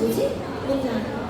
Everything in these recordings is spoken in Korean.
뭐지? 뭔지 알아요?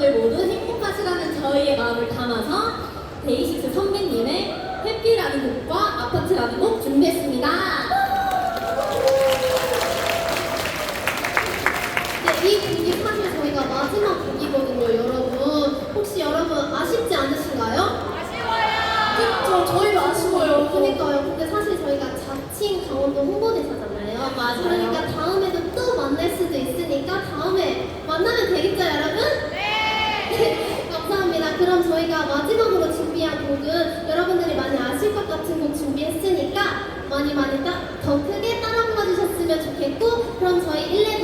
여러분들 모두 행복하시라는 저희의 마음을 담아서 데이식스 선배님의 해피라는 곡과 아파트라는 곡 준비했습니다. 네, 이 곡이 사실 저희가 마지막 곡이거든요, 여러분. 혹시 여러분 아쉽지 않으신가요? 아쉬워요! 네, 그쵸, 저희도 아쉬워요. 그러니까요. 근데 사실 저희가 자칭 강원도 홍보대사잖아요. 맞아요. 그러니까 다음 저희가 마지막으로 준비한 곡은 여러분들이 많이 아실 것 같은 곡 준비했으니까 많이 많이 따, 더 크게 따라 불러주셨으면 좋겠고 그럼 저희 1,